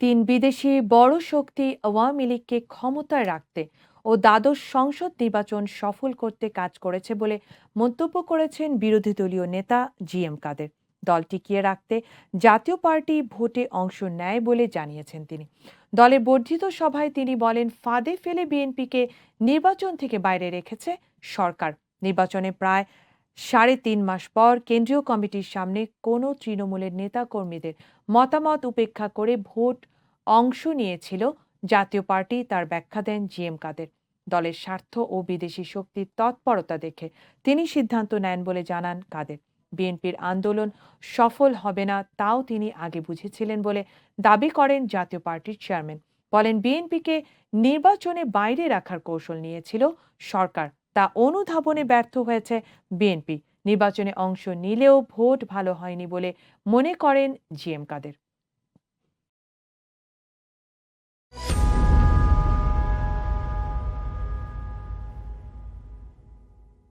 তিন বিদেশি বড় শক্তি আওয়ামী লীগকে ক্ষমতায় রাখতে ও দ্বাদশ সংসদ নির্বাচন সফল করতে কাজ করেছে বলে মন্তব্য করেছেন বিরোধী দলীয় নেতা জি এম কাদের। দল টিকিয়ে রাখতে জাতীয় পার্টি ভোটে অংশ নেয় বলে জানিয়েছেন তিনি। দলের বর্ধিত সভায় তিনি বলেন, ফাঁদে ফেলে বিএনপিকে নির্বাচন থেকে বাইরে রেখেছে সরকার। নির্বাচনে প্রায় সাড়ে তিন মাস পর কেন্দ্রীয় কমিটির সামনে কোনো তৃণমূলের নেতাকর্মীদের মতামত উপেক্ষা করে ভোট অংশ নিয়েছিল জাতীয় পার্টি, তার ব্যাখ্যা দেন জি এম কাদের। দলের স্বার্থ ও বিদেশি শক্তির তৎপরতা দেখে তিনি সিদ্ধান্ত নেন বলে জানান কাদের। বিএনপির আন্দোলন সফল হবে না, তাও তিনি আগে বুঝেছিলেন বলে দাবি করেন জাতীয় পার্টির চেয়ারম্যান। বলেন, বিএনপিকে নির্বাচনে বাইরে রাখার কৌশল নিয়েছিল সরকার। তা অনুধাবনে ব্যর্থ হয়েছে বিএনপি। নির্বাচনে অংশ নিলেও ভোট ভালো হয়নি বলে মনে করেন জিএম কাদের।